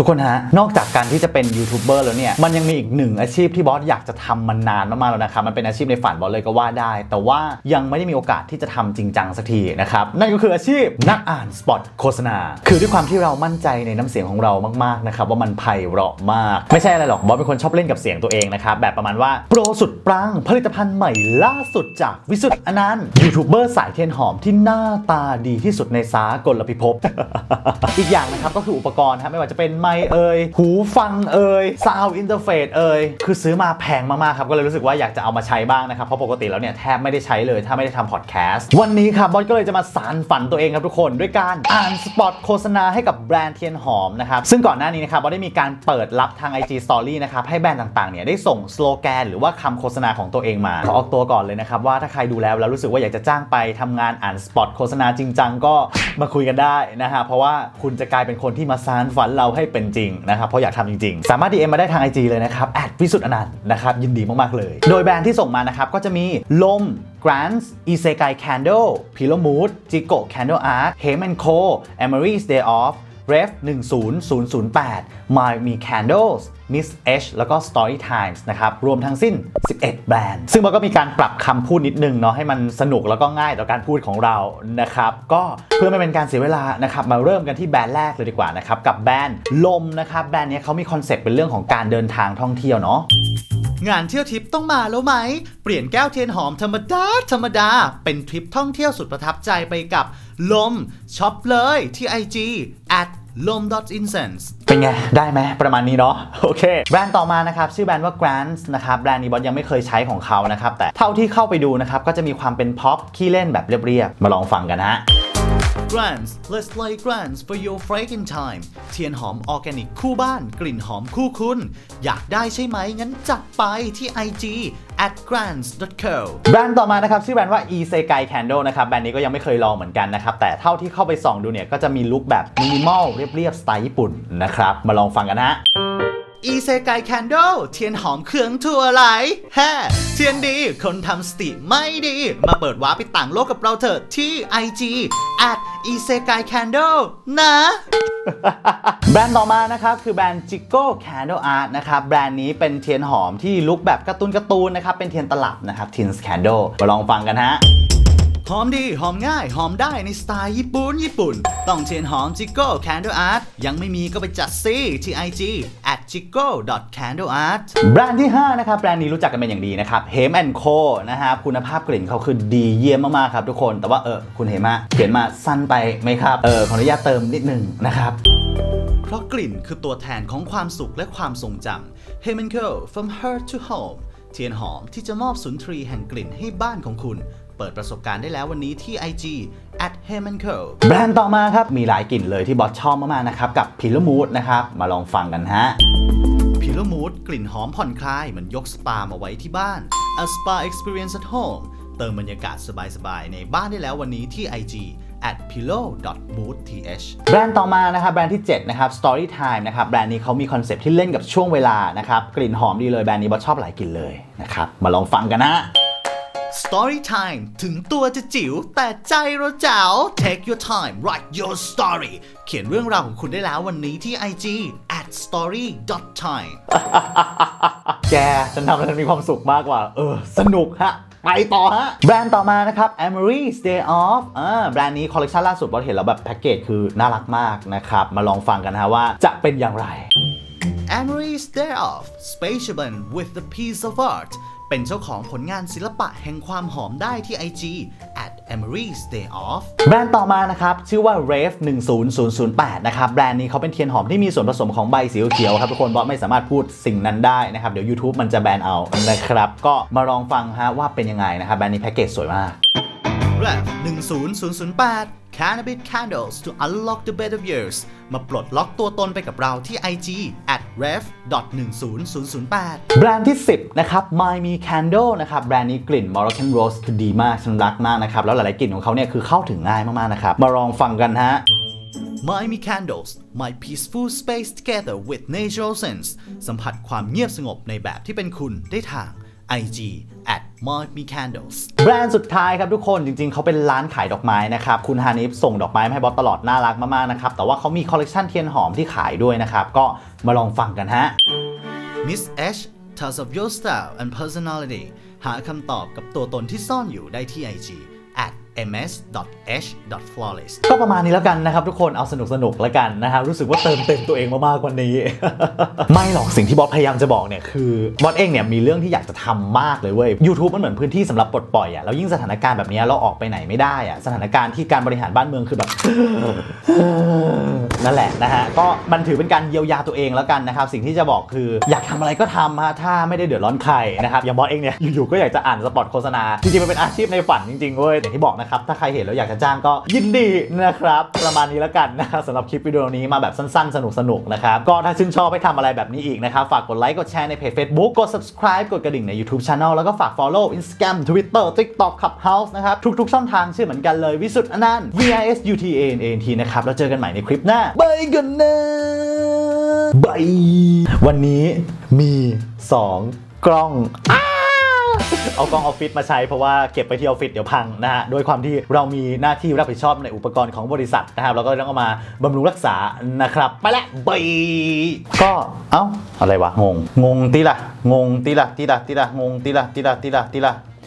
ทุกคนฮะ นอกจากการที่จะเป็นยูทูบเบอร์แล้วเนี่ย มันยังมีอีกหนึ่งอาชีพที่บอสอยากจะทำมานานมากๆแล้วนะครับ มันเป็นอาชีพในฝันบอสเลยก็ว่าได้ แต่ว่ายังไม่ได้มีโอกาสที่จะทำจริงจังสักทีนะครับ นั่นก็คืออาชีพนักอ่านสปอตโฆษณา คือด้วยความที่เรามั่นใจในน้ำเสียงของเรามากๆนะครับว่ามันไพเราะมาก ไม่ใช่อะไรหรอกบอสเป็นคนชอบเล่นกับเสียงตัวเองนะครับ แบบประมาณว่าโปรสุดปรังผลิตภัณฑ์ใหม่ล่าสุดจากวิสุทธ์อนันต์ยูทูบเบอร์สายเทียนหอมที่หน้าตาดีที่สุดในสากลพิภพ อีกอย่างนะครับก็คืออุปกรณ์นะครับไม่ว่าจะเป็นไมค์เอ่ยหูฟังเอ่ยซาวอินเทอร์เฟซเอ่ยคือซื้อมาแพงมากๆครับก็เลยรู้สึกว่าอยากจะเอามาใช้บ้างนะครับเพราะปกติแล้วเนี่ยแทบไม่ได้ใช้เลยถ้าไม่ได้ทำพอดแคสต์วันนี้ครับบอสก็เลยจะมาสารฝันตัวเองครับทุกคน ด้วยการอ่านสปอตโฆษณาให้กับแบรนด์เทียนหอมนะครับซึ่งก่อนหน้านี้นะครับบอสได้มีการเปิดรับทาง IG Story นะครับให้แบรนด์ต่างๆเนี่ยได้ส่งสโลแกนหรือว่าคำโฆษณาของตัวเองมาขอออกตัวก่อนเลยนะครับว่าถ้าใครดูแล้วแล้วรู้สึกว่าอยากจะจ้างไปทำงานอ่านสปอตโฆษณาจริงจังก็มาคุยกันได้นะฮะเพราะว่าคุณจะกลายเป็นคนที่มาสานฝันเราให้เป็นจริงนะครับเพราะอยากทำจริงๆ สามารถ DM มาได้ทาง IG เลยนะครับแอดวิสุทธ์อนันต์นะครับยินดีมากๆเลย โดยแบรนด์ที่ส่งมานะครับก็จะมีลม Grants Isekai Candle Pillow Mood Jigo Candle Art Hem Co Emery's Day Off Ref 10008 My Me Candles Miss H แล้วก็ Story Times นะครับรวมทั้งสิ้น 11 แบรนด์ ซึ่งมันก็มีการปรับคำพูดนิดนึงเนาะให้มันสนุกแล้วก็ง่ายต่อการพูดของเรานะครับก็เพื่อไม่เป็นการเสียเวลานะครับมาเริ่มกันที่แบรนด์แรกเลยดีกว่านะครับกับแบรนด์ลมนะครับแบรนด์นี้เขามีคอนเซ็ปต์เป็นเรื่องของการเดินทางท่องเที่ยวเนาะงานเที่ยวทิปต้องมาแล้วไหม เปลี่ยนแก้วเทียนหอมธรรมดา ธรรมดา เป็นทริปท่องเที่ยวสุดประทับใจไปกับลมช็อปเลยที่ IG at lom incense เป็นไง ได้ไหมประมาณนี้เนาะโอเค แบรนด์ต่อมานะครับ ชื่อแบรนด์ว่า Grants นะครับ แบรนด์นี้บอสยังไม่เคยใช้ของเขานะครับ แต่เท่าที่เข้าไปดูนะครับ ก็จะมีความเป็นพ็อปขี้เล่นแบบเรียบๆมาลองฟังกันนะฮะ Grants let's play Grants for your fragrant time เทียนหอมออร์แกนิกคู่บ้าน กลิ่นหอมคู่คุณ อยากได้ใช่ไหม งั้นจัดไปที่ IG at grants.co แบรนด์ต่อมานะครับชื่อแบรนด์ว่า e s e k a i Candle นะครับ แบรนด์นี้ก็ยังไม่เคยลองเหมือนกันนะครับ แต่เท่าที่เข้าไปส่องดูเนี่ย ก็จะมีลุคแบบมินิมอลเรียบๆสไตล์ญี่ปุ่นนะครับ มาลองฟังกันนะฮะ อีเซกายแคนโดเทียนหอมเครื่องทั่วไหลแฮ่เทียนดี คนทำสติไม่ดี มาเปิดวาร์ปไปต่างโลกกับเราเถอะที่ IG at อีเซกายแคนโดนะแบรนด์ต่อมานะครับ คือแบรนด์ Jigo Candle Art นะครับแบรนด์นี้เป็นเทียนหอมที่ลุคแบบการ์ตูนการ์ตูนนะครับเป็นเทียนตลับนะครับ Tin Candle มาลองฟังกันฮะ หอมดีหอมง่าย หอมได้ในสไตล์ญี่ปุ่นญี่ปุ่น ต้องเทียนหอมจิโก้ Candle Art ยังไม่มีก็ไปจัดซิที่ IG at chico candle art แบรนด์ที่ 5 นะครับ แบรนด์นี้รู้จักกันเป็นอย่างดีนะครับ Hem Co นะครับคุณภาพกลิ่นเขาคือดีเยี่ยมมาก ๆ ครับทุกคน แต่ว่าเออคุณเฮมะเขียนมาสั้นไปไหมครับ เออขออนุญาตเติมนิดนึงนะครับเพราะกลิ่นคือตัวแทนของความสุขและความทรงจำ h e m a n Co from heart to home เทียนหอมที่จะมอบสุนทรีแห่งกลิ่นให้บ้านของคุณ เปิดประสบการณ์ได้แล้ววันนี้ที่ IG at h e m a n Co แบรนด์ต่อมาครับ มีหลายกลิ่นเลยที่บอสชอบมากๆนะครับ กับ p i l l o w Mood นะครับ มาลองฟังกันฮะพิ l โลมูดกลิ่นหอมผ่อนคลายเหมือนยกสปามาไว้ที่บ้าน A Spa Experience at Home เติมบรรยากาศสบายๆ ในบ้านได้แล้ววันนี้ที่ IG at pillow.moodth แบรนด์ต่อมานะครับแบรนด์ที่ 7 นะครับ Story Time นะครับแบรนด์นี้เขามีคอนเซปต์ที่เล่นกับช่วงเวลานะครับ กลิ่นหอมดีเลยแบรนด์นี้บอสชอบหลายกลิ่นเลยนะครับ มาลองฟังกันนะ Story Time ถึงตัวจะจิ๋วแต่ใจเราเจ๋า Take your time write your story เขียนเรื่องราวของคุณได้แล้ววันนี้ที่ IG at story.time แกฉันทำแล้วฉันมีความสุขมากกว่า เออ สนุกฮะ ไปต่อฮะ แบรนด์ต่อมานะครับ Amory's Day Off อ่าแบรนด์นี้คอลเลคชันล่าสุดบอสเห็นแล้วแบบแพ็กเกจคือน่ารักมากนะครับ มาลองฟังกันนะฮะว่าจะเป็นอย่างไร Amory's Day Off Spatiaban with the piece of art เป็นเจ้าของผลงานศิลปะแห่งความหอมได้ที่ IG at Amory's Day Off แบรนด์ต่อมานะครับ ชื่อว่า Rave 10008 นะครับ แบรนด์นี้เขาเป็นเทียนหอมที่มีส่วนผสมของใบสีเขียวครับทุกคนเพราะไม่สามารถพูดสิ่งนั้นได้นะครับ เดี๋ยว YouTube มันจะแบนเอานะครับ ก็มาลองฟังฮะว่าเป็นยังไงนะครับ แบรนด์นี้แพ็กเกจสวยมาก Rev 10008 Cannabis Candles to unlock the better years มาปลดล็อกตัวตนไปกับเราที่ IG at rev 10008แบรนด์ที่ 10 นะครับ My Me Candle นะครับ แบรนด์นี้กลิ่น Moroccan Rose คือดีมากฉันรักมากนะครับ แล้วหลาย ๆ กลิ่นของเขาเนี่ยคือเข้าถึงง่ายมาก ๆ นะครับ มาลองฟังกันฮะ Miami Candles My peaceful space together with natural sense สัมผัสความเงียบสงบในแบบที่เป็นคุณได้ทาง IG at มอมี candles แบรนด์สุดท้ายครับทุกคนจริงๆ เขาเป็นร้านขายดอกไม้นะครับ คุณฮานิฟส่งดอกไม้มาให้บอสตลอดน่ารักมากๆนะครับ แต่ว่าเขามีคอลเลกชันเทียนหอมที่ขายด้วยนะครับ ก็มาลองฟังกันฮะ Miss H tells of your style and personality หาคำตอบกับตัวตนที่ซ่อนอยู่ได้ที่ IG at ms.h.flawless ก็ประมาณนี้แล้วกันนะครับ ทุกคนเอาสนุกสนุกแล้วกันนะครับ รู้สึกว่าเติมเต็มตัวเองมากๆกว่านี้ ไม่หรอกสิ่งที่บอสพยายามจะบอกเนี่ย คือบอสเองเนี่ย มีเรื่องที่อยากจะทำมากเลยเว้ย YouTube มันเหมือนพื้นที่สำหรับปลดปล่อยอะแล้วยิ่งสถานการณ์แบบนี้เราออกไปไหนไม่ได้อะสถานการณ์ที่การบริหารบ้านเมืองคือแบบนั่นแหละนะฮะก็มันถือเป็นการเยียวยาตัวเองแล้วกันนะครับสิ่งที่จะบอกคืออยากทำอะไรก็ทำฮะถ้าไม่ได้เดือดร้อนใครนะครับอย่างบอสเองเนี่ยอยู่ๆก็อยากจะอ่านสปอตโฆษณาจริงๆมันเป็นอาชีพในฝันจริงๆเว้ยอย่างที่บอกนะครับ ถ้าใครเห็นแล้วอยากจะจ้างก็ยินดีนะครับ ประมาณนี้แล้วกันนะครับสำหรับคลิปวิดีโอนี้มาแบบสั้นๆ สนุกๆนะครับ ก็ถ้าชื่นชอบให้ทำอะไรแบบนี้อีกนะครับ ฝากกดไลค์ กดแชร์ในเพจ Facebook กด subscribe กดกระดิ่งใน YouTube Channel แล้วก็ฝาก follow Instagram Twitter TikTok Clubhouse นะครับ ทุกๆ ช่องทางชื่อเหมือนกันเลยวิสุทธ์อนันต์ V I S U T A N A N T นะครับแล้วเจอกันใหม่ในคลิปหน้าบายกันนะบายวันนี้มี 2 กล้อง เอากล้องออฟฟิศมาใช้เพราะว่าเก็บไปที่ออฟฟิศเดี๋ยวพังนะฮะด้วยความที่เรามีหน้าที่รับผิดชอบในอุปกรณ์ของบริษัทนะครับเราก็ต้องเอามาบำรุงรักษานะครับไปละบายก็เอ้าอะไรวะงงงงตีละงงตีละตีละตีละงงตีละตีละตีละตีละ